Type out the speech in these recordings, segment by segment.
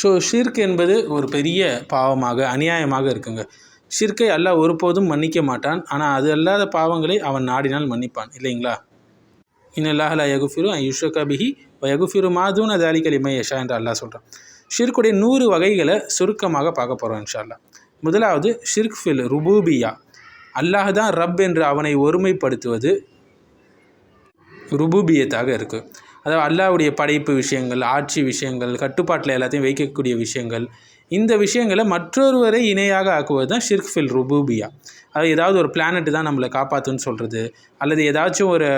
So ஷிர்க் என்பது ஒரு பெரிய பாவமாக அநியாயமாக இருக்குங்க. ஷிர்க்கை அல்லாஹ் ஒருபோதும் மன்னிக்க மாட்டான். ஆனால் அது அல்லாத பாவங்களை அவன் நாடினால் மன்னிப்பான். இல்லைங்களா? இன்னல்லாஹலா யகுஃபிரு யுஷகபிஹி யகுஃபிரு மாதூன் அது இமை யஷா என்று அல்லாஹ் சொல்கிறான் ஷிர்குடைய நூறு வகைகளை சுருக்கமாக பார்க்க போகிறோம் இன்ஷா அல்லாஹ் முதலாவது ஷிர்க் ஃபில் ருபூபியா. அல்லாஹ் தான் ரப் என்று அவனை ஒருமைப்படுத்துவது ருபூபியத்தாக இருக்குது அதாவது அல்லாவுடைய படைப்பு விஷயங்கள் ஆட்சி விஷயங்கள் கட்டுப்பாட்டில் எல்லாத்தையும் வைக்கக்கூடிய விஷயங்கள் இந்த விஷயங்களை மற்றொருவரை இணையாக ஆக்குவது தான் ஷிர்க் ஃபில் ருபூபியா அது ஏதாவது ஒரு பிளானட்டு தான் நம்மளை காப்பாற்றுன்னு சொல்கிறது அல்லது ஏதாச்சும் ஒரு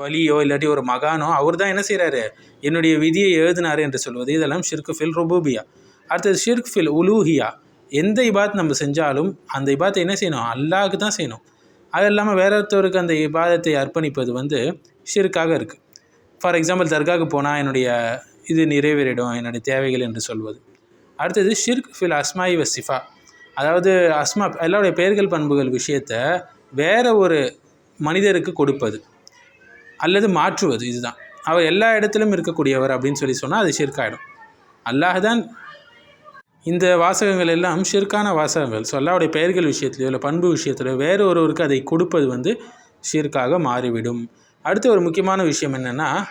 வலியோ இல்லாட்டி ஒரு மகானோ அவர் தான் என்ன செய்கிறாரு என்னுடைய விதியை எழுதினார் என்று சொல்வது. இதெல்லாம் ஷிர்க் ஃபில் ருபூபியா அடுத்தது ஷிர்க் ஃபில் உலூஹியா எந்த இபாத் நம்ம செஞ்சாலும் அந்த இபாத்தை என்ன செய்யணும்? அல்லாவுக்கு தான் செய்யணும். அது இல்லாமல் வேற ஒருத்தருக்கு அந்த இபாதத்தை அர்ப்பணிப்பது வந்து ஷிர்க்காக இருக்குது ஃபார் எக்ஸாம்பிள் தர்காவுக்கு போனால் என்னுடைய இது நிறைவேறிடும் என்னுடைய தேவைகள் என்று சொல்வது. அடுத்தது ஷிர்க் ஃபில் அஸ்மாயி வசிஃபா அதாவது அஸ்மா எல்லாருடைய பெயர்கள் பண்புகள் விஷயத்தை வேறு ஒரு மனிதருக்கு கொடுப்பது. அல்லது மாற்றுவது இதுதான். அவர் எல்லா இடத்திலும் இருக்கக்கூடியவர் அப்படின்னு சொல்லி சொன்னால் அது ஷிர்காயிடும் அல்லாஹ் தான் இந்த வாசகங்கள் எல்லாம் ஷிர்கான வாசகங்கள். ஸோ அல்லாவுடைய பெயர்கள் விஷயத்துலையோ இல்லை பண்பு விஷயத்துலையோ வேறு ஒருவருக்கு அதை கொடுப்பது வந்து ஷிர்காக மாறிவிடும். அடுத்த ஒரு முக்கியமான விஷயம் என்னென்னா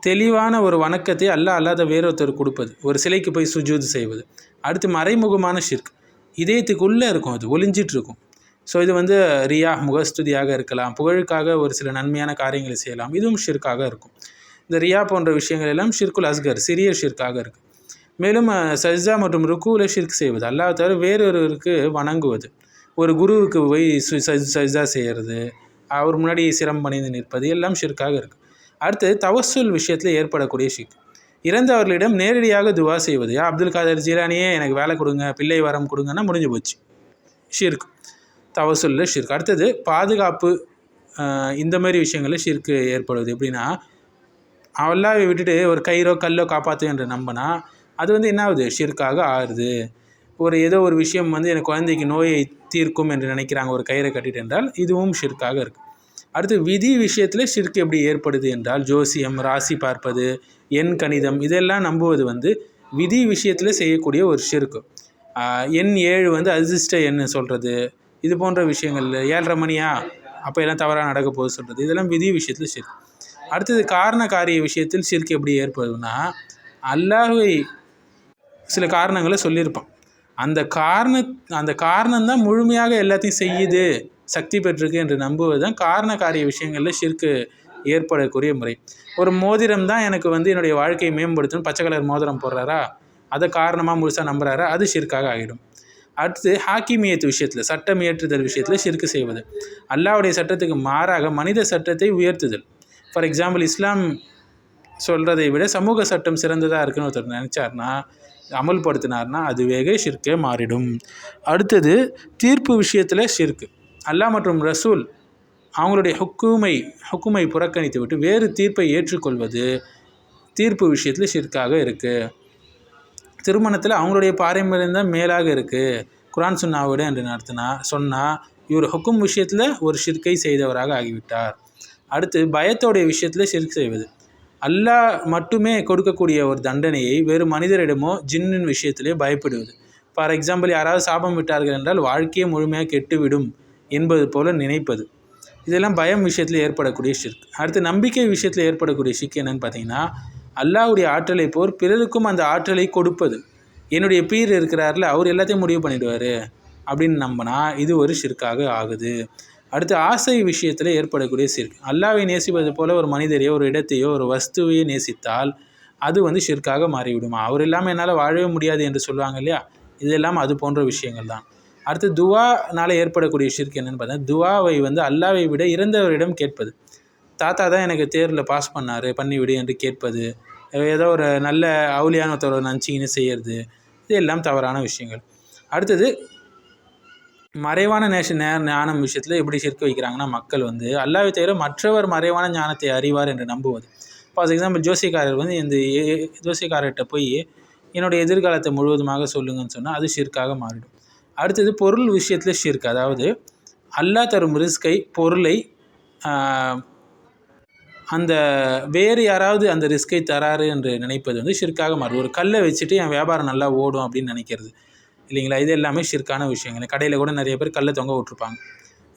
தெளிவான ஒரு வணக்கத்தை அல்லாஹ் அல்லாத வேறொருத்தர் கொடுப்பது. ஒரு சிலைக்கு போய் சுஜூது செய்வது. அடுத்து மறைமுகமான ஷிர்க் இதயத்துக்குள்ளே இருக்கும் அது ஒளிஞ்சிட்டு இருக்கும். ஸோ இது வந்து ரியா முகஸ்துதியாக இருக்கலாம். புகழுக்காக ஒரு சில நன்மையான காரியங்களை செய்யலாம். இதுவும் ஷிர்க்காக இருக்கும். இந்த ரியா போன்ற விஷயங்கள் எல்லாம் ஷிர்குல் அஸ்கர் சிறிய ஷிர்க்காக இருக்குது மேலும் சஜ்ஜா மற்றும் ருக்குவில் ஷிர்க் செய்வது. அல்லாஹ் தவிர வேறொருவருக்கு வணங்குவது. ஒரு குருவுக்கு போய் சு- சஜ்- சஜ்ஜா செய்கிறது அவர் முன்னாடி சிரம் பணிந்து நிற்பது எல்லாம் ஷிர்காக இருக்குது அடுத்தது தவசுல் விஷயத்தில் ஏற்படக்கூடிய ஷிக் இறந்தவர்களிடம் நேரடியாக துவா செய்வது அப்துல் காதர் ஜீரானியே எனக்கு வேலை கொடுங்க பிள்ளை வரம் கொடுங்கன்னா முடிஞ்சு போச்சு. ஷிர்க். தவசுல்ல ஷிர்க். அடுத்தது பாதுகாப்பு இந்த மாதிரி விஷயங்களில் ஷிர்க்கு ஏற்படுவது எப்படின்னா அல்லாவை விட்டுட்டு ஒரு கயிறோ கல்லோ காப்பாற்று என்று நம்பினா அது வந்து என்ன ஆகுது? ஷிர்க்காக ஆறுது ஒரு ஏதோ ஒரு விஷயம் வந்து எனக்கு குழந்தைக்கு நோயை தீர்க்கும் என்று நினைக்கிறாங்க ஒரு கயிறை கட்டிட்டு என்றால் இதுவும் ஷிர்க்காக இருக்குது அடுத்து விதி விஷயத்தில் ஷிர்க் எப்படி ஏற்படுது என்றால் ஜோசியம் ராசி பார்ப்பது எண் கணிதம் இதெல்லாம் நம்புவது வந்து விதி விஷயத்தில் செய்யக்கூடிய ஒரு ஷிர்க்கு எண் ஏழு வந்து அதிர்ஷ்ட எண் சொல்கிறது இது போன்ற விஷயங்கள் ஏழரை மணியா? அப்போ எல்லாம் தவறாக நடக்க போகுது சொல்கிறது இதெல்லாம் விதி விஷயத்தில் ஷிர்க். அடுத்தது காரண காரிய விஷயத்தில் ஷிர்க் எப்படி ஏற்படுதுன்னா அல்லாஹை சில காரணங்களை சொல்லியிருப்பான். அந்த காரண அந்த காரணம் தான் முழுமையாக எல்லாத்தையும் செய்யுது சக்தி பெற்றிருக்கு என்று நம்புவது தான் காரண காரிய விஷயங்களில் ஷிர்க்கு ஏற்படக்கூடிய முறை. ஒரு மோதிரம் தான் எனக்கு வந்து என்னுடைய வாழ்க்கையை மேம்படுத்தணும் பச்சை கலர் மோதிரம் போடுறாரா? அதை காரணமாக முழுசாக நம்புறாரா? அது ஷிர்க்காக ஆகிடும். அடுத்து ஹாக்கிமியத்து விஷயத்தில் சட்டம் இயற்றுதல் விஷயத்தில் ஷிர்க்கு செய்வது. அல்லாவுடைய சட்டத்துக்கு மாறாக மனித சட்டத்தை உயர்த்துதல். ஃபார் எக்ஸாம்பிள் இஸ்லாம் சொல்கிறதை விட சமூக சட்டம் சிறந்ததாக இருக்குன்னு ஒருத்தர் நினச்சார்னா அமல்படுத்தினார்னா அதுவே ஷிர்கே மாறிடும். அடுத்தது தீர்ப்பு விஷயத்தில் ஷிர்க்கு அல்லாஹ் மற்றும் ரசூல் அவங்களுடைய ஹுக்குமை ஹுக்குமை புறக்கணித்து விட்டு வேறு தீர்ப்பை ஏற்றுக்கொள்வது தீர்ப்பு விஷயத்தில் ஷிர்க்காக இருக்குது திருமணத்தில் அவங்களுடைய பாரம்பரியம் தான் மேலாக இருக்குது குரான் சுன்னாவோடு என்று நடத்தினா சொன்னால் இவர் ஹுக்கும் விஷயத்தில் ஒரு ஷிர்க்கை செய்தவராக ஆகிவிட்டார். அடுத்து பயத்தோடைய விஷயத்தில் ஷிர்க் செய்வது. அல்லாஹ் மட்டுமே கொடுக்கக்கூடிய ஒரு தண்டனையை வேறு மனிதரிடமோ ஜின்னின் விஷயத்திலே பயப்படுவது. ஃபார் எக்ஸாம்பிள் யாராவது சாபம் விட்டார்கள் என்றால் வாழ்க்கையே முழுமையாக கெட்டுவிடும் என்பது போல நினைப்பது. இதெல்லாம் பயம் விஷயத்தில் ஏற்படக்கூடிய ஷிர்க் அடுத்து நம்பிக்கை விஷயத்தில் ஏற்படக்கூடிய சிக் என்னன்னு பார்த்தீங்கன்னா அல்லாஹுடைய ஆற்றலை போர் பிறருக்கும் அந்த ஆற்றலை கொடுப்பது. என்னுடைய பீர் இருக்கிறார்ல அவர் எல்லாத்தையும் முடிவு பண்ணிடுவார் அப்படின்னு நம்பினா இது ஒரு ஷிர்க்காக ஆகுது. அடுத்து ஆசை விஷயத்தில் ஏற்படக்கூடிய ஷிர்க் அல்லாவை நேசிப்பது போல ஒரு மனிதரையோ ஒரு இடத்தையோ ஒரு வஸ்துவையோ நேசித்தால் அது வந்து ஷிர்க்காக மாறிவிடுமா. அவர் இல்லாமல் என்னால் வாழவே முடியாது என்று சொல்லுவாங்க இல்லையா? இதெல்லாம் அது போன்ற விஷயங்கள் தான். அடுத்து துவானால் ஏற்படக்கூடிய ஷிர்க் என்னென்னு பார்த்தா துவாவை வந்து அல்லாவை விட இறந்தவரிடம் கேட்பது. தாத்தா தான் எனக்கு தேர்வில் பாஸ் பண்ணார் பண்ணிவிடு என்று கேட்பது. ஏதோ ஒரு நல்ல அவுலியான ஒருத்தர் நினச்சிங்கன்னு செய்கிறது இது எல்லாம் தவறான விஷயங்கள். அடுத்தது மறைவான நேஷ ஞானம் விஷயத்தில் எப்படி சிற்க வைக்கிறாங்கன்னா மக்கள் வந்து அல்லாவை தவிர மற்றவர் மறைவான ஞானத்தை அறிவார் என்று நம்புவது. ஃபார் எக்ஸாம்பிள் ஜோசியக்காரர் வந்து இந்த ஜோசிக்காரர்கிட்ட ஜோசியக்காரர்கிட்ட போய் என்னுடைய எதிர்காலத்தை முழுவதுமாக சொல்லுங்கன்னு சொன்னால் அது ஷிர்க்காக மாறிடும். அடுத்தது பொருள் விஷயத்தில் ஷிர்க் அதாவது அல்லாஹ் தரும் ரிஸ்கை பொருளை அந்த வேறு யாராவது அந்த ரிஸ்க்கை தராரு என்று நினைப்பது வந்து ஷிர்காக மாறும். ஒரு கல்லை வச்சுட்டு என் வியாபாரம் நல்லா ஓடும் அப்படின்னு நினைக்கிறது. இல்லைங்களா? இது எல்லாமே ஷிர்கான விஷயங்கள். கடையில் கூட நிறைய பேர் கல்லை தொங்க விட்ருப்பாங்க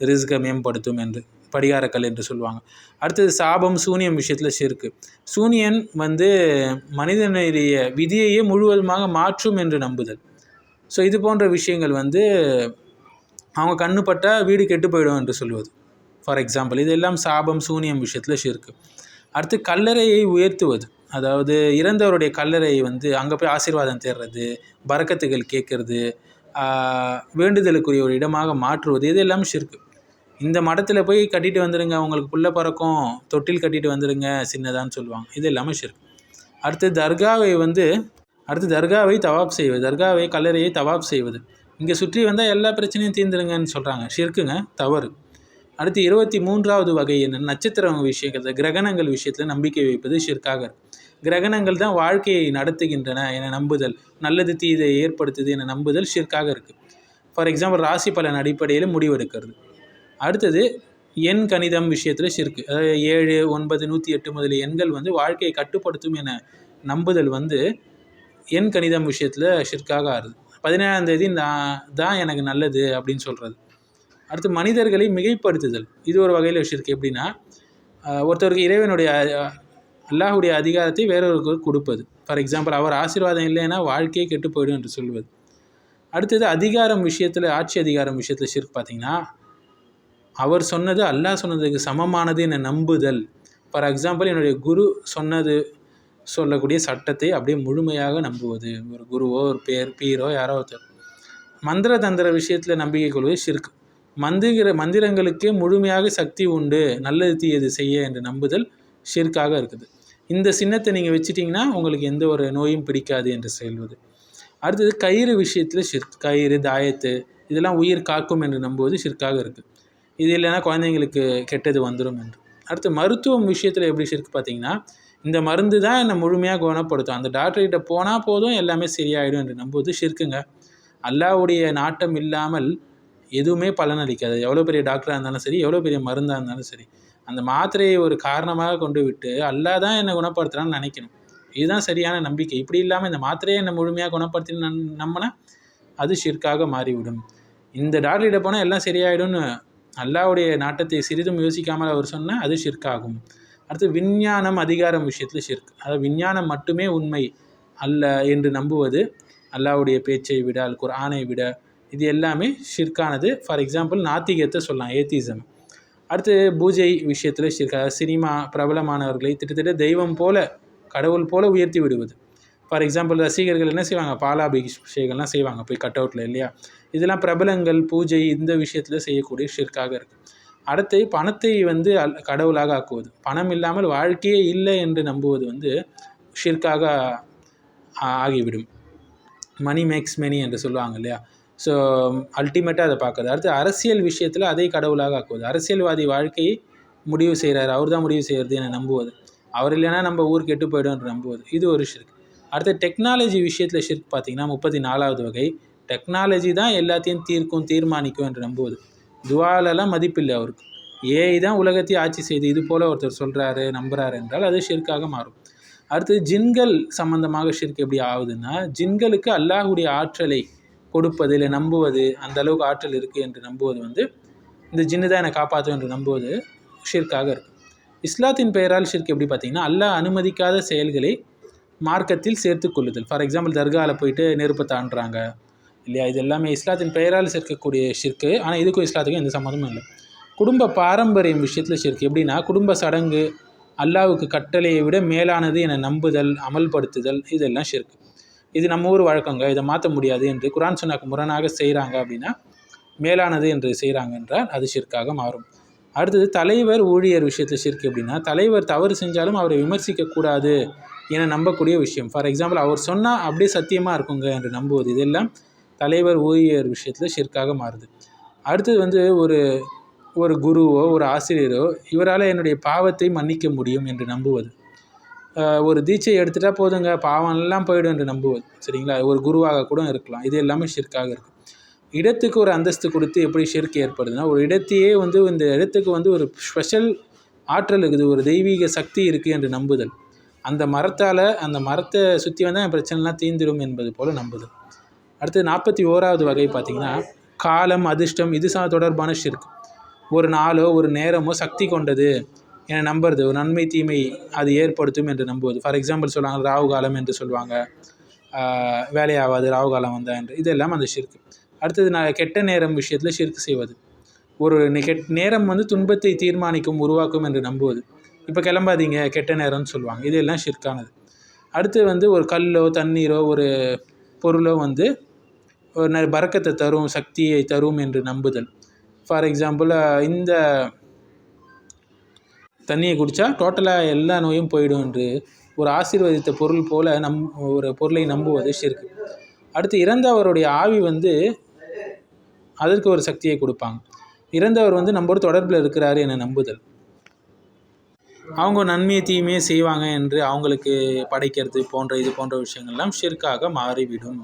ரிஸ்க்கை மேம்படுத்தும் என்று படிகாரக்கல் என்று சொல்லுவாங்க. அடுத்தது சாபம் சூனியம் விஷயத்தில் ஷிர்க்கு சூனியன் வந்து மனிதனுடைய விதியையே முழுவதுமாக மாற்றும் என்று நம்புதல். ஸோ இது போன்ற விஷயங்கள் வந்து அவங்க கண்ணுப்பட்ட வீடு கெட்டு போயிடும் என்று சொல்வது ஃபார் எக்ஸாம்பிள் இதெல்லாம் சாபம் சூனியம் விஷயத்தில் ஷிர்க்கு அடுத்து கல்லறையை உயர்த்துவது. அதாவது இறந்தவருடைய கல்லறை வந்து அங்கே போய் ஆசீர்வாதம் தேடுறது பறக்கத்துகள் கேட்கறது வேண்டுதலுக்குரிய ஒரு இடமாக மாற்றுவது இது எல்லாம் ஷிர்க்கு இந்த மடத்தில் போய் கட்டிட்டு வந்துடுங்க உங்களுக்கு புள்ள பறக்கும் தொட்டில் கட்டிட்டு வந்துடுங்க சின்னதான்னு சொல்லுவாங்க. இது எல்லாமே ஷிர்க் அடுத்து தர்காவை வந்து அடுத்து தர்காவை தவாப் செய்வது தர்காவை கல்லறையை தவாப் செய்வது. இங்கே சுற்றி வந்தால் எல்லா பிரச்சனையும் தீர்ந்துடுங்கன்னு சொல்கிறாங்க ஷிர்க்குங்க தவறு. அடுத்து இருபத்தி மூன்றாவது வகை என்ன நட்சத்திரம் விஷயங்கள் கிரகணங்கள் விஷயத்தில் நம்பிக்கை வைப்பது ஷிர்காக கிரகணங்கள் தான் வாழ்க்கையை நடத்துகின்றன என நம்புதல். நல்லது தீதை ஏற்படுத்துது என நம்புதல் ஷிர்காக இருக்குது ஃபார் எக்ஸாம்பிள் ராசி பலன் அடிப்படையில் முடிவெடுக்கிறது. அடுத்தது எண் கணிதம் விஷயத்தில் ஷிர்க்கு அதாவது ஏழு ஒன்பது நூற்றி எட்டு முதலிய எண்கள் வந்து வாழ்க்கையை கட்டுப்படுத்தும் என நம்புதல் வந்து எண் கணிதம் விஷயத்தில் ஷிர்காக ஆறுது. பதினேழாம் தேதி நான் தான் எனக்கு நல்லது அப்படின்னு சொல்கிறது அடுத்து மனிதர்களை மிகைப்படுத்துதல். இது ஒரு வகையில் ஷிர்க் எப்படின்னா ஒருத்தருக்கு இறைவனுடைய அல்லாஹுடைய அதிகாரத்தை வேறொருக்கு கொடுப்பது. ஃபார் எக்ஸாம்பிள் அவர் ஆசீர்வாதம் இல்லைன்னா வாழ்க்கையே கெட்டு போயிடும் என்று சொல்வது. அடுத்தது அதிகாரம் விஷயத்தில் ஆட்சி அதிகாரம் விஷயத்தில் ஷிர்க் பார்த்திங்கன்னா அவர் சொன்னது அல்லாஹ் சொன்னதுக்கு சமமானது என நம்புதல். ஃபார் எக்ஸாம்பிள் என்னுடைய குரு சொன்னது சொல்லக்கூடிய சட்டத்தை அப்படியே முழுமையாக நம்புவது. ஒரு குருவோ ஒரு பேர் பீரோ யாரோ ஒருத்தர். மந்திர தந்திர விஷயத்தில் நம்பிக்கை கொள்வது ஷிர்க் மந்திர மந்திரங்களுக்கே முழுமையாக சக்தி உண்டு நல்லது தீயது செய்ய என்று நம்புதல் ஷிர்க்காக இருக்குது. இந்த சின்னத்தை நீங்கள் வச்சிட்டிங்கன்னா உங்களுக்கு எந்த ஒரு நோயும் பிடிக்காது என்று சொல்வது. அடுத்தது கயிறு விஷயத்தில் ஷிர்க் கயிறு தாயத்து இதெல்லாம் உயிர் காக்கும் என்று நம்புவது ஷிர்காக இருக்குது இது இல்லைன்னா குழந்தைங்களுக்கு கெட்டது வந்துடும் என்று. அடுத்து மருத்துவம் விஷயத்தில் எப்படி ஷிர்க் பார்த்தீங்கன்னா இந்த மருந்து தான் என்னை முழுமையாக குணப்படுத்தும். அந்த டாக்டர்கிட்ட போனால் போதும் எல்லாமே சரியாயிடும் என்று நம்புவது ஷிர்க்குங்க அல்லாவுடைய நாட்டம் இல்லாமல் எதுவுமே பலனளிக்காது. எவ்வளோ பெரிய டாக்டராக இருந்தாலும் சரி எவ்வளோ பெரிய மருந்தாக இருந்தாலும் சரி. அந்த மாத்திரையை ஒரு காரணமாக கொண்டு விட்டு அல்லா தான் என்னை குணப்படுத்துகிறான்னு நினைக்கணும். இதுதான் சரியான நம்பிக்கை. இப்படி இல்லாமல் இந்த மாத்திரையை என்னை முழுமையாக குணப்படுத்தின்னு நம்பினா அது ஷிர்காக மாறிவிடும். இந்த டாக்டர்கிட்ட போனால் எல்லாம் சரியாயிடும்னு அல்லாவுடைய நாட்டத்தை சிறிதும் யோசிக்காமல் அவர் சொன்னால் அது ஷிர்காகும் அடுத்து விஞ்ஞானம் அதிகாரம் விஷயத்தில் ஷிர்க் அதாவது விஞ்ஞானம் மட்டுமே உண்மை அல்ல என்று நம்புவது அல்லாவுடைய பேச்சை விட அல் குர்ஆனை விட இது எல்லாமே ஷிர்கானது ஃபார் எக்ஸாம்பிள் நாத்திகத்தை சொல்லலாம் ஏத்திசம் அடுத்து பூஜை விஷயத்தில் ஷிர்கா சினிமா பிரபலமானவர்களை திட்டத்தட்ட தெய்வம் போல கடவுள் போல உயர்த்தி விடுவது. ஃபார் எக்ஸாம்பிள் ரசிகர்கள் என்ன செய்வாங்க? பாலாபிஷேகம்லாம் செய்வாங்க போய் கட் அவுட்டில் இல்லையா? இதெல்லாம் பிரபலங்கள் பூஜை இந்த விஷயத்தில் செய்யக்கூடிய ஷிர்காக இருக்குது அடுத்து பணத்தை வந்து அல் கடவுளாக ஆக்குவது. பணம் இல்லாமல் வாழ்க்கையே இல்லை என்று நம்புவது வந்து ஷிர்காக ஆகிவிடும். மணி மேக்ஸ் மெனி என்று சொல்லுவாங்க இல்லையா? ஸோ அல்டிமேட்டாக அதை பார்க்குது அடுத்து அரசியல் விஷயத்தில் அதை கடவுளாக ஆக்குவது. அரசியல்வாதி வாழ்க்கையை முடிவு செய்கிறார் அவர் தான் முடிவு செய்கிறது என நம்புவது. அவர் இல்லைன்னா நம்ம ஊர் கெட்டு போய்டும் என்று நம்புவது. இது ஒரு ஷிர்க் அடுத்து டெக்னாலஜி விஷயத்தில் ஷிர்க் பார்த்திங்கன்னா முப்பத்தி நாலாவது வகை. டெக்னாலஜி தான் எல்லாத்தையும் தீர்க்கும் தீர்மானிக்கும் என்று நம்புவது. துவாலெல்லாம் மதிப்பில்லை அவருக்கு. ஏஐ தான் உலகத்தையும் ஆட்சி செய்து இது போல் ஒருத்தர் சொல்கிறாரு நம்புகிறாரு என்றால் அது ஷிர்க்காக மாறும். அடுத்து ஜின்கள் சம்பந்தமாக ஷிர்க் எப்படி ஆகுதுன்னா ஜின்களுக்கு அல்லாஹுடைய ஆற்றலை கொடுப்பது இல்லை நம்புவது அந்த அளவுக்கு ஆற்றல் இருக்குது என்று நம்புவது வந்து இந்த ஜின்னு தான் என்னை காப்பாற்றும் என்று நம்புவது ஷிர்காக இருக்குது இஸ்லாத்தின் பெயரால் ஷிர்க் எப்படி பார்த்தீங்கன்னா அல்லாஹ் அனுமதிக்காத செயல்களை மார்க்கத்தில் சேர்த்து கொள்ளுதல். ஃபார் எக்ஸாம்பிள் தர்காவில் போயிட்டு நெருப்பை தாண்டுறாங்க. இல்லையா? இது எல்லாமே இஸ்லாத்தின் பெயரால் சேர்க்கக்கூடிய ஷிர்க்கு. ஆனால் இதுக்கும் இஸ்லாத்துக்கும் எந்த சம்மந்தமும் இல்லை. குடும்ப பாரம்பரியம் விஷயத்தில் ஷிர்க் எப்படின்னா குடும்ப சடங்கு அல்லாவுக்கு கட்டளையை விட மேலானது என நம்புதல் அமல்படுத்துதல் இதெல்லாம் ஷிர்க்கு இது நம்ம ஊர் வழக்கங்க. இதை மாற்ற முடியாது என்று குரான் சொன்னாக்கு முரணாக செய்கிறாங்க அப்படின்னா மேலானது என்று செய்கிறாங்க என்றால் அது ஷிர்க்காக மாறும். அடுத்தது தலைவர் ஊழியர் விஷயத்தில் ஷிர்க் அப்படின்னா தலைவர் தவறு செஞ்சாலும் அவரை விமர்சிக்கக்கூடாது என நம்பக்கூடிய விஷயம். ஃபார் எக்ஸாம்பிள் அவர் சொன்னால் அப்படியே சத்தியமாக இருக்குங்க என்று நம்புவது. இதெல்லாம் தலைவர் ஊழியர் விஷயத்தில் ஷிர்க்காக மாறுது. அடுத்தது வந்து ஒரு ஒரு குருவோ ஒரு ஆசிரியரோ இவரால் என்னுடைய பாவத்தை மன்னிக்க முடியும் என்று நம்புவது. ஒரு தீட்சை எடுத்துட்டால் போதுங்க. பாவம்லாம் போயிடும் என்று நம்புவது. சரிங்களா? ஒரு குருவாக கூட இருக்கலாம். இது எல்லாமே ஷிர்க்காக இருக்குது இடத்துக்கு ஒரு அந்தஸ்து கொடுத்து எப்படி ஷிர்க் ஏற்படுதுன்னா ஒரு இடத்தையே வந்து இந்த இடத்துக்கு வந்து ஒரு ஸ்பெஷல் ஆற்றல் இருக்குது. ஒரு தெய்வீக சக்தி இருக்குது என்று நம்புதல். அந்த மரத்தால் அந்த மரத்தை சுற்றி வந்தால் என் பிரச்சனைலாம் தீர்ந்துடும் என்பது போல் நம்புதல். அடுத்து நாற்பத்தி ஓராவது வகை பார்த்திங்கன்னா காலம் அதிர்ஷ்டம் இது சா தொடர்பான ஷிர்க். ஒரு நாளோ ஒரு நேரமோ சக்தி கொண்டது. நம்புறது ஒரு நன்மை தீமை அது ஏற்படுத்தும் என்று நம்புவது. ஃபார் எக்ஸாம்பிள் சொல்லுவாங்க ராகு காலம் என்று சொல்லுவாங்க. வேலையாகாது ராகு காலம் வந்தா என்று. இதெல்லாம் அந்த ஷிர்க் அடுத்தது நான் கெட்ட நேரம் விஷயத்தில் ஷிர்க் செய்வது. ஒரு கெட் நேரம் வந்து துன்பத்தை தீர்மானிக்கும் உருவாக்கும் என்று நம்புவது. இப்போ கிளம்பாதீங்க கெட்ட நேரம்னு சொல்லுவாங்க. இதெல்லாம் ஷிர்க்கானது அடுத்து வந்து ஒரு கல்லோ தண்ணீரோ ஒரு பொருளோ வந்து ஒரு பறக்கத்தை தரும் சக்தியை தரும் என்று நம்புதல். ஃபார் எக்ஸாம்பிள் இந்த தண்ணியை குடித்தா டோட்டலாக எல்லா நோயும் போயிடும் என்று ஒரு ஆசீர்வதித்த பொருள் போல நம் ஒரு பொருளை நம்புவது ஷிர்க் அடுத்து இறந்தவருடைய ஆவி வந்து அதற்கு ஒரு சக்தியை கொடுப்பாங்க. இறந்தவர் வந்து நம்மளோட தொடர்பில் இருக்கிறாரு என நம்புதல். அவங்க நன்மையை தீமையை செய்வாங்க என்று அவங்களுக்கு படைக்கிறது போன்ற இது போன்ற விஷயங்கள்லாம் ஷிர்காக மாறிவிடும்.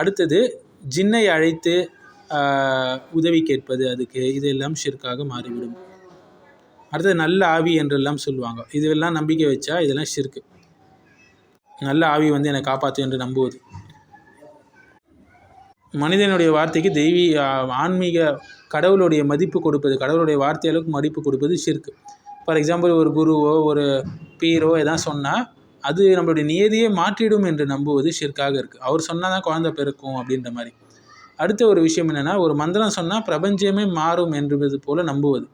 அடுத்தது ஜின்னை அழைத்து உதவி கேட்பது அதுக்கு இதெல்லாம் ஷிர்காக மாறிவிடும். அடுத்தது நல்ல ஆவி என்றெல்லாம் சொல்லுவாங்க. இதுவெல்லாம் நம்பிக்கை வச்சா இதெல்லாம் ஷிர்க்கு நல்ல ஆவி வந்து என்னை காப்பாற்றும் என்று நம்புவது. மனிதனுடைய வார்த்தைக்கு தெய்வீ ஆன்மீக கடவுளுடைய மதிப்பு கொடுப்பது கடவுளுடைய வார்த்தை அளவுக்கு மதிப்பு கொடுப்பது ஷிர்க்கு ஃபார் எக்ஸாம்பிள் ஒரு குருவோ ஒரு பீரோ எதாவது சொன்னால் அது நம்மளுடைய நியதியை மாற்றிடும் என்று நம்புவது ஷிர்காக இருக்குது அவர் சொன்னால் தான் குழந்தை பிறக்கும் அப்படின்ற மாதிரி. அடுத்த ஒரு விஷயம் என்னென்னா ஒரு மந்திரம் சொன்னால் பிரபஞ்சமே மாறும் என்பது போல நம்புவது.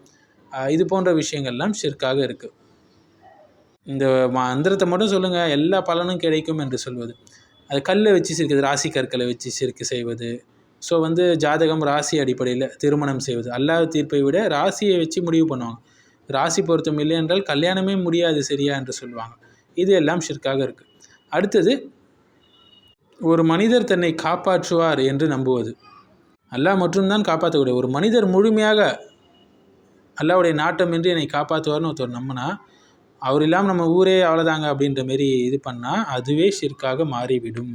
இது போன்ற விஷயங்கள்லாம் ஷிர்காக இருக்குது இந்த மந்திரத்தை மட்டும் சொல்லுங்கள் எல்லா பலனும் கிடைக்கும் என்று சொல்வது. அது கல்லை வச்சு சிரிக்கிறது ராசி கற்களை வச்சு சிரிக்க செய்வது. ஸோ வந்து ஜாதகம் ராசி அடிப்படையில் திருமணம் செய்வது. அல்லாஹ் தீர்ப்பை விட ராசியை வச்சு முடிவு பண்ணுவாங்க. ராசி பொருத்தம் இல்லை என்றால் கல்யாணமே முடியாது சரியா என்று சொல்லுவாங்க. இது எல்லாம் ஷிர்காக இருக்குது அடுத்தது ஒரு மனிதர் தன்னை காப்பாற்றுவார் என்று நம்புவது. அல்லாஹ் மட்டும்தான் காப்பாற்றக்கூடிய. ஒரு மனிதர் முழுமையாக அல்லாவுடைய நாட்டம் என்னை காப்பாற்றுவார்னு ஒருத்தர் நம்பினா அவர் இல்லாமல் நம்ம ஊரே அவ்வளோதாங்க அப்படின்ற மாரி இது பண்ணால் அதுவே ஷிற்காக மாறிவிடும்.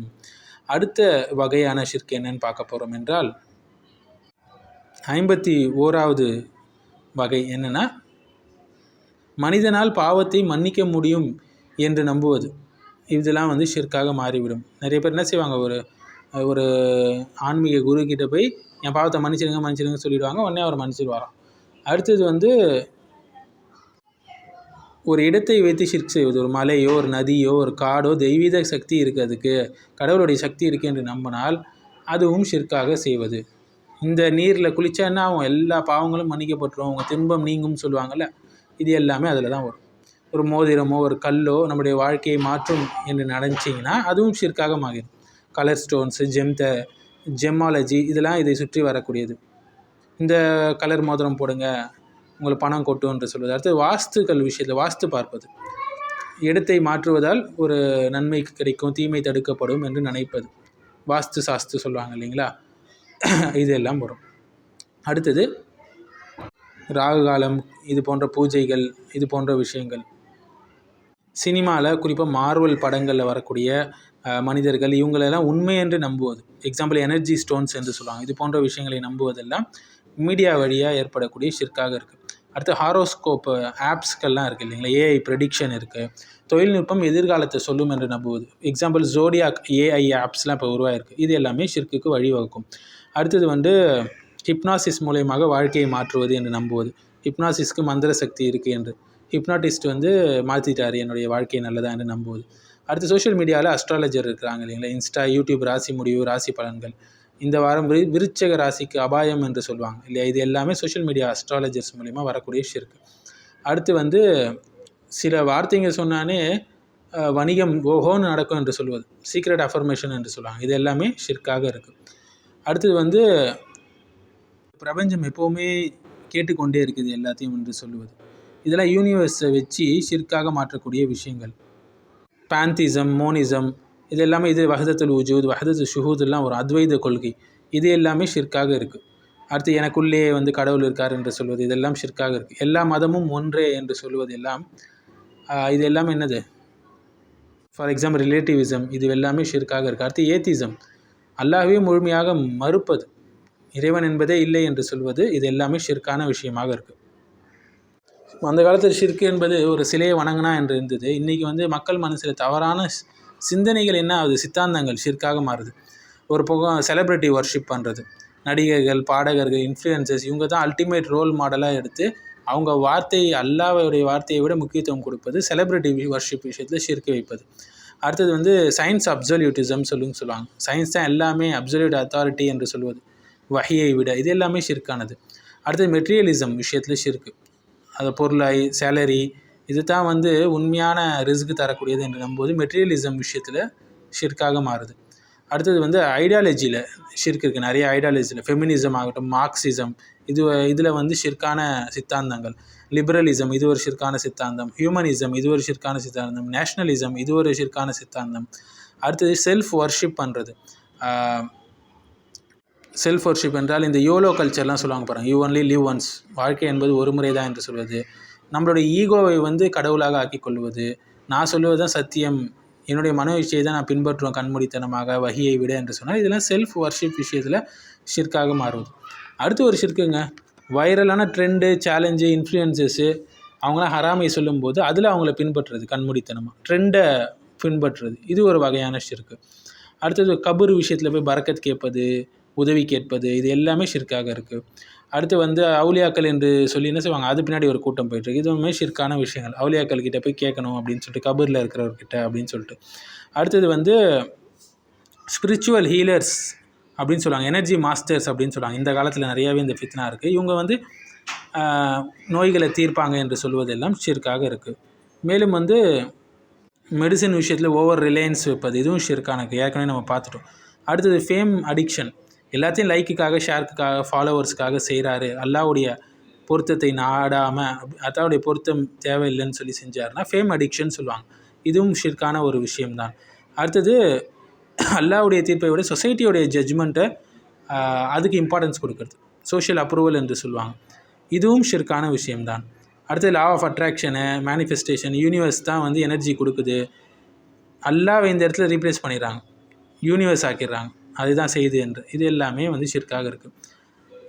அடுத்த வகையான ஷிர்க் என்னன்னு பார்க்க போகிறோம் என்றால் ஐம்பத்தி ஓராவது வகை என்னென்னா மனிதனால் பாவத்தை மன்னிக்க முடியும் என்று நம்புவது. இதெல்லாம் வந்து ஷிற்காக மாறிவிடும். நிறைய பேர் என்ன செய்வாங்க ஒரு ஒரு ஆன்மீக குரு கிட்ட போய் என் பாவத்தை மன்னிச்சிடுங்க மன்னிச்சிடுங்க சொல்லிடுவாங்க. உடனே அவர் மன்னிச்சிடுவாராம். அடுத்தது வந்து ஒரு இடத்தை வைத்து ஷிர்க் செய்வது. ஒரு மலையோ ஒரு நதியோ ஒரு காடோ தெய்வீக சக்தி இருக்குது அதுக்கு. கடவுளுடைய சக்தி இருக்குது என்று நம்பினால் அதுவும் ஷிர்க்காக செய்வது. இந்த நீரில் குளித்தான்னா என்ன ஆகும் எல்லா பாவங்களும் மன்னிக்கப்பட்டுரும். அவங்க துன்பம் நீங்கும்னு சொல்லுவாங்கள்ல இது எல்லாமே அதில் தான் வரும். ஒரு மோதிரமோ ஒரு கல்லோ நம்முடைய வாழ்க்கையை மாற்றும் என்று நினச்சிங்கன்னா அதுவும் ஷிர்க்காக மாறிடும் கலர் ஸ்டோன்ஸு ஜெம்த ஜெம்மாலஜி இதெல்லாம் இதை சுற்றி வரக்கூடியது. இந்த கலர் மோதிரம் போடுங்க உங்களுக்கு பணம் கொட்டும் என்று சொல்வது. அடுத்து வாஸ்துக்கள் விஷயத்தில் வாஸ்து பார்ப்பது. இடத்தை மாற்றுவதால் ஒரு நன்மை கிடைக்கும் தீமை தடுக்கப்படும் என்று நினைப்பது. வாஸ்து சாஸ்து சொல்லுவாங்க இல்லைங்களா? இதெல்லாம் வரும். அடுத்தது ராகு காலம் இது போன்ற பூஜைகள் இது போன்ற விஷயங்கள். சினிமாவில் குறிப்பாக மார்வல் படங்களில் வரக்கூடிய மனிதர்கள் இவங்களெல்லாம் உண்மை என்று நம்புவது. எக்ஸாம்பிள் எனர்ஜி ஸ்டோன்ஸ் என்று சொல்லுவாங்க. இது போன்ற விஷயங்களை நம்புவதெல்லாம் மீடியா வழியாக ஏற்படக்கூடிய ஷிர்காக இருக்குது அடுத்து ஹாரோஸ்கோப் ஆப்ஸ்கள்லாம் இருக்குது இல்லைங்களா? ஏஐ ப்ரெடிக்ஷன் இருக்குது தொழில்நுட்பம் எதிர்காலத்தை சொல்லும் என்று நம்புவது. எக்ஸாம்பிள் ஜோடியாக் ஏஐ ஆப்ஸ்லாம் இப்போ உருவாயிருக்கு. இது எல்லாமே ஷிர்க்குக்கு வழிவகுக்கும். அடுத்தது வந்து ஹிப்னாசிஸ் மூலயமாக வாழ்க்கையை மாற்றுவது என்று நம்புவது. ஹிப்னாசிஸ்க்கு மந்திர சக்தி இருக்குது என்று. ஹிப்னாட்டிஸ்ட் வந்து மாற்றிட்டார் என்னுடைய வாழ்க்கை நல்லதா என்று நம்புவது. அடுத்து சோஷியல் மீடியாவில் அஸ்ட்ராலஜர் இருக்கிறாங்க இல்லைங்களா? இன்ஸ்டா யூடியூப் ராசி முடிவு ராசி பலன்கள். இந்த வாரம் விரு விருச்சக ராசிக்கு அபாயம் என்று சொல்லுவாங்க. இல்லையா? இது எல்லாமே சோஷியல் மீடியா அஸ்ட்ராலஜர்ஸ் மூலிமா வரக்கூடிய ஷிர்க் அடுத்து வந்து சில வார்த்தைங்க சொன்னானே வணிகம் ஓஹோன்னு நடக்கும் என்று சொல்வது சீக்ரெட் அஃபர்மேஷன் என்று சொல்லுவாங்க. இது எல்லாமே ஷிர்க்காக இருக்குது அடுத்தது வந்து பிரபஞ்சம் எப்போவுமே கேட்டுக்கொண்டே இருக்குது எல்லாத்தையும் என்று சொல்லுவது. இதெல்லாம் யூனிவர்ஸை வச்சு ஷிர்க்காக மாற்றக்கூடிய விஷயங்கள். பேந்திசம் மோனிசம் இது எல்லாமே இது வஹதத்துல் உஜூத் வஹதத்து ஷுஹூத்லாம் ஒரு அத்வைத கொள்கை. இது எல்லாமே ஷிர்காக இருக்குது அடுத்து எனக்குள்ளே வந்து கடவுள் இருக்கார் என்று சொல்வது இதெல்லாம் ஷிர்காக இருக்குது எல்லா மதமும் ஒன்றே என்று சொல்வது எல்லாம் இது எல்லாமே என்னது? ஃபார் எக்ஸாம்பிள் ரிலேட்டிவிசம் இது எல்லாமே ஷிர்காக இருக்குது அடுத்து ஏத்திசம் அல்லாஹே முழுமையாக மறுப்பது. இறைவன் என்பதே இல்லை என்று சொல்வது இது எல்லாமே ஷிர்கான விஷயமாக இருக்குது அந்த காலத்தில் ஷிர்க் என்பது ஒரு சிலையை வணங்கினா என்று இருந்தது. இன்றைக்கி வந்து மக்கள் மனசில் தவறான சிந்தனைகள் என்ன ஆகுது? சித்தாந்தங்கள் ஷிர்காக மாறுது. ஒரு பக்கம் செலிப்ரிட்டி ஒர்ஷிப் பண்ணுறது நடிகர்கள் பாடகர்கள் இன்ஃப்ளூயன்சர்ஸ் இவங்க தான் அல்டிமேட் ரோல் மாடலாக எடுத்து அவங்க வார்த்தை அல்லாவுடைய வார்த்தையை விட முக்கியத்துவம் கொடுப்பது செலிப்ரிட்டி ஒர்ஷிப் விஷயத்தில் ஷிர்க் வைப்பது. அடுத்தது வந்து சயின்ஸ் அப்சல்யூட்டிசம் சொல்லுங்க சொல்லுவாங்க. சயின்ஸ் தான் எல்லாமே அப்சல்யூட் அத்தாரிட்டி என்று சொல்வது. வகையை விட இது எல்லாமே ஷிர்கானது அடுத்தது மெட்டீரியலிசம் விஷயத்தில் ஷிர்க்கு அது பொருளாய் சேலரி இது தான் வந்து உண்மையான ரிஸ்க் தரக்கூடியது என்று நம்புவது. மெட்டீரியலிசம் விஷயத்தில் ஷிர்காக மாறுது. அடுத்தது வந்து ஐடியாலஜியில் ஷிர்க் இருக்குது நிறைய ஐடியாலஜியில் ஃபெமினிசம் ஆகட்டும் மார்க்சிசம் இது இதில் வந்து ஷிர்கான சித்தாந்தங்கள். லிபரலிசம் இது ஒரு ஷிர்கான சித்தாந்தம். ஹியூமனிசம் இது ஒரு ஷிர்கான சித்தாந்தம். நேஷ்னலிசம் இது ஒரு ஷிர்கான சித்தாந்தம். அடுத்தது செல்ஃப் ஒர்ஷிப் பண்ணுறது செல்ஃப் ஒர்ஷிப் என்றால் இந்த யோலோ கல்ச்சர்லாம் சொல்லுவாங்க பாருங்கள் யூ ஒன்லி லிவ் ஒன்ஸ் வாழ்க்கை என்பது ஒரு முறை தான் என்று சொல்வது. நம்மளுடைய ஈகோவை வந்து கடவுளாக ஆக்கிக்கொள்வது. நான் சொல்லுவது தான் சத்தியம். என்னுடைய மன இச்சையை தான் நான் பின்பற்றுவேன் கண்மூடித்தனமாக வகியை விட என்று சொன்னால் இதெல்லாம் செல்ஃப் ஒர்ஷிப் விஷயத்தில் ஷிர்காக மாறுவது. அடுத்து ஒரு ஷிர்க்குங்க வைரலான ட்ரெண்டு சேலஞ்சு இன்ஃப்ளூயன்சஸ்ஸு அவங்களாம் ஹராமை சொல்லும்போது அதில் அவங்கள பின்பற்றுறது கண்மூடித்தனமாக ட்ரெண்டை பின்பற்றுறது. இது ஒரு வகையான ஷிர்க்கு அடுத்தது கபூர் விஷயத்தில் போய் பறக்கத் கேட்பது உதவி கேட்பது இது எல்லாமே ஷிர்க்காக இருக்குது அடுத்து வந்து அவுலியாக்கள் என்று சொல்லி என்ன செய்வாங்க? அது பின்னாடி ஒரு கூட்டம் போயிட்டுருக்கு. இதுவுமே ஷிர்கான விஷயங்கள். அவுலியாக்கள் கிட்ட போய் கேட்கணும் அப்படின்னு சொல்லிட்டு கபூரில் இருக்கிறவர்கிட்ட அப்படின்னு சொல்லிட்டு. அடுத்தது வந்து ஸ்பிரிச்சுவல் ஹீலர்ஸ் அப்படின்னு சொல்லுவாங்க. எனர்ஜி மாஸ்டர்ஸ் அப்படின்னு சொல்லுவாங்க. இந்த காலத்தில் நிறையாவே இந்த ஃபித்னா இருக்குது இவங்க வந்து நோய்களை தீர்ப்பாங்க என்று சொல்வதெல்லாம் ஷிர்காக இருக்குது மேலும் வந்து மெடிசின் விஷயத்தில் ஓவர் ரிலையன்ஸ் வைப்பது இதுவும் ஷிர்கானக்கு ஏற்கனவே நம்ம பார்த்துட்டோம். அடுத்தது ஃபேம் அடிக்ஷன் எல்லாத்தையும் லைக்குக்காக ஷேருக்குக்காக ஃபாலோவர்ஸ்க்காக செய்கிறாரு அல்லாவுடைய பொருத்தத்தை நாடாமல் அல்லாவுடைய பொருத்தம் தேவையில்லைன்னு சொல்லி செஞ்சாருன்னா ஃபேம் அடிக்ஷன் சொல்லுவாங்க. இதுவும் ஷிர்கான ஒரு விஷயம்தான். அடுத்தது அல்லாவுடைய தீர்ப்பை விட சொசைட்டியோடைய ஜட்ஜ்மெண்ட்டை அதுக்கு இம்பார்ட்டன்ஸ் கொடுக்கறது. சோஷியல் அப்ரூவல் என்று சொல்லுவாங்க. இதுவும் ஷிர்கான விஷயம்தான். அடுத்து law of attraction manifestation universe தான் வந்து எனர்ஜி கொடுக்குது. அல்லாவை இந்த இடத்துல ரீப்ளேஸ் பண்ணிடுறாங்க. யூனிவர்ஸ் ஆக்கிடுறாங்க. அதுதான் செய்து என்று. இது எல்லாமே வந்து ஷிர்காக இருக்குது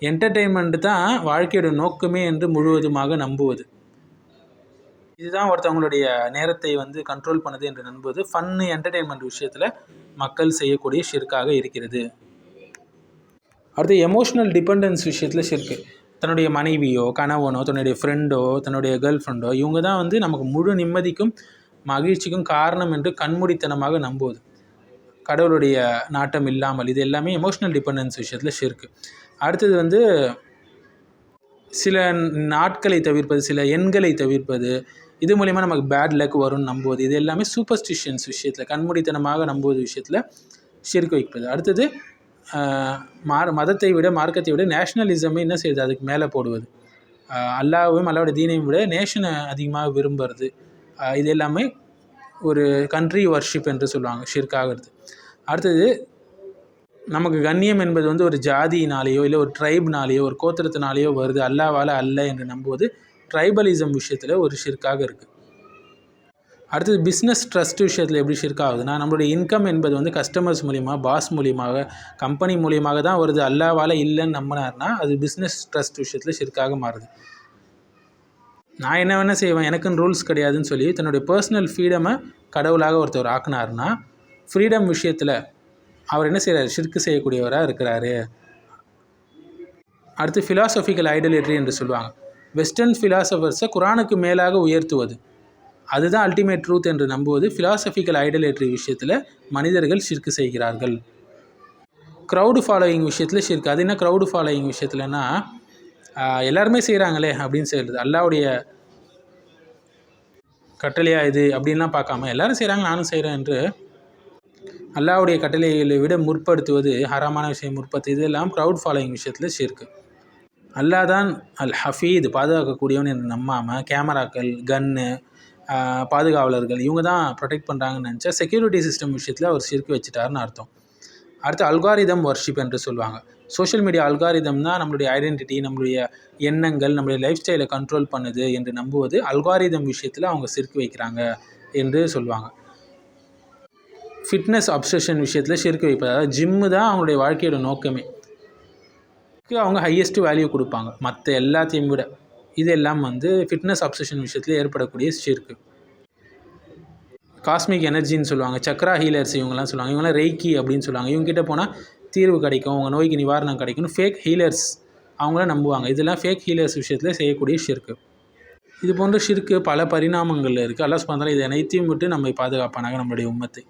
என்டர்டெயின்மெண்ட்டு தான் வாழ்க்கையோட நோக்கமே என்று முழுவதுமாக நம்புவது. இதுதான் ஒருத்தவங்களுடைய நேரத்தை வந்து கண்ட்ரோல் பண்ணுது என்று நம்புவது. ஃபன்னு என்டர்டெயின்மெண்ட் விஷயத்தில் மக்கள் செய்யக்கூடிய ஷிர்காக இருக்கிறது. அடுத்து எமோஷ்னல் டிபெண்டன்ஸ் விஷயத்தில் ஷிர்க்கு தன்னுடைய மனைவியோ கணவனோ தன்னுடைய ஃப்ரெண்டோ தன்னுடைய கேர்ள் ஃப்ரெண்டோ இவங்க தான் வந்து நமக்கு முழு நிம்மதிக்கும் மகிழ்ச்சிக்கும் காரணம் என்று கண்மூடித்தனமாக நம்புவது. கடவுளுடைய நாட்டம் இல்லாமல் இது எல்லாமே எமோஷ்னல் டிபெண்டன்ஸ் விஷயத்தில் ஷிர்க்கு அடுத்தது வந்து சில நாட்களை தவிர்ப்பது சில எண்களை தவிர்ப்பது இது மூலிமா நமக்கு பேட் லக் வரும்னு நம்புவது இது எல்லாமே சூப்பர்ஸ்டிஷியன்ஸ் விஷயத்தில் கண்மூடித்தனமாக நம்புவது விஷயத்தில் ஷிர்க் வைப்பது. அடுத்தது ஆஹ், மார் மதத்தை விட மார்க்கத்தை விட நேஷ்னலிசமே என்ன செய்யுது? அதுக்கு மேலே போடுவது. அல்லாவையும் அல்லாவோட தீனையும் விட நேஷனை அதிகமாக விரும்புறது. இது எல்லாமே ஒரு கண்ட்ரி வர்ஷிப் என்று சொல்லுவாங்க ஷிர்க்காகிறது அடுத்தது நமக்கு கண்ணியம் என்பது வந்து ஒரு ஜாதியினாலேயோ இல்லை ஒரு ட்ரைப்னாலேயோ ஒரு கோத்திரத்தினாலேயோ வருது. அல்லாவால் அல்ல என்று நம்புவது ட்ரைபலிசம் விஷயத்தில் ஒரு ஷிர்காக இருக்குது அடுத்தது பிஸ்னஸ் ட்ரஸ்ட் விஷயத்தில் எப்படி ஷிர்க் ஆகுதுன்னா நம்மளுடைய இன்கம் என்பது வந்து கஸ்டமர்ஸ் மூலியமாக பாஸ் மூலியமாக கம்பெனி மூலியமாக தான் வருது. அல்லாவால் இல்லைன்னு நம்பினார்னா அது பிஸ்னஸ் ட்ரஸ்ட் விஷயத்தில் ஷிர்காக மாறுது. நான் என்ன வேணால் செய்வேன் எனக்குன்னு ரூல்ஸ் கிடையாதுன்னு சொல்லி தன்னுடைய பர்சனல் ஃப்ரீடமை கடவுளாக ஒருத்தர் ஆக்குனாருன்னா ஃப்ரீடம் விஷயத்தில் அவர் என்ன செய்கிறார் ஷிர்க்கு செய்யக்கூடியவராக இருக்கிறாரு. அடுத்து ஃபிலாசபிக்கல் ஐடலிட்ரி என்று சொல்லுவாங்க. வெஸ்டர்ன் ஃபிலாசபர்ஸை குரானுக்கு மேலாக உயர்த்துவது. அதுதான் அல்டிமேட் ட்ரூத் என்று நம்புவது. ஃபிலாசபிக்கல் ஐடலேட்ரி விஷயத்தில் மனிதர்கள் ஷிர்க்கு செய்கிறார்கள். க்ரௌடு ஃபாலோயிங் விஷயத்தில் ஷிர்க் அது என்ன க்ரௌடு ஃபாலோயிங் விஷயத்துலனா எல்லாருமே செய்கிறாங்களே அப்படின்னு சொல்கிறது அல்லாவுடைய கட்டளையாக இது அப்படின்லாம் பார்க்காம எல்லாரும் செய்கிறாங்க நானும் செய்கிறேன் என்று அல்லாவுடைய கட்டளைகளை விட முற்படுத்துவது ஹராமான விஷயம் முற்படுத்து இதெல்லாம் க்ரௌட் ஃபாலோயிங் விஷயத்தில் ஷிர்க்கு அல்லாஹ் தான் அல் ஹஃபீத் பாதுகாக்கக்கூடியவன் என்று நம்பாமல் கேமராக்கள் கன்னு பாதுகாவலர்கள் இவங்க தான் ப்ரொடெக்ட் பண்ணுறாங்கன்னு நினச்சா செக்யூரிட்டி சிஸ்டம் விஷயத்தில் அவர் ஷிர்க்கு வச்சுட்டாருன்னு அர்த்தம். அடுத்து அல்காரிதம் வர்ஷிப் என்று சொல்லுவாங்க. சோஷியல் மீடியா அல்காரிதம் தான் நம்மளுடைய ஐடென்டிட்டி நம்மளுடைய எண்ணங்கள் நம்மளுடைய லைஃப் ஸ்டைலை கண்ட்ரோல் பண்ணுது என்று நம்புவது அல்காரிதம் விஷயத்தில் அவங்க சிற்கு வைக்கிறாங்க என்று சொல்லுவாங்க. ஃபிட்னஸ் அப்சஷன் விஷயத்தில் ஷிர்க் வைப்பது. அதாவது ஜிம்மு தான் அவங்களுடைய வாழ்க்கையோட நோக்கமே. அவங்க ஹையஸ்ட் வேல்யூ கொடுப்பாங்க. மற்ற எல்லாத்தையும் விட. இதெல்லாம் வந்து ஃபிட்னஸ் அப்சஷன் விஷயத்தில் ஏற்படக்கூடிய ஷிர்க்கு காஸ்மிக் எனர்ஜின்னு சொல்லுவாங்க. சக்ரா ஹீலர்ஸ் இவங்கெல்லாம் சொல்லுவாங்க. இவங்கெல்லாம் ரெய்கி அப்படின்னு சொல்லுவாங்க. இவங்ககிட்ட போனால் தீர்வு கிடைக்கும். உங்கள் நோய்க்கு நிவாரணம் கிடைக்கும்னு ஃபேக் ஹீலர்ஸ் அவங்கள நம்புவாங்க. இதெல்லாம் ஃபேக் ஹீலர்ஸ் விஷயத்தில் செய்யக்கூடிய ஷிர்க்கு இது போன்ற ஷிர்க்கு பல பரிணாமங்கள் இருக்குது அல்லாஸ் சுப்ஹானஹு இது அனைத்தையும் விட்டு நம்மை பாதுகாப்பானாங்க நம்மளுடைய உம்மத்தை.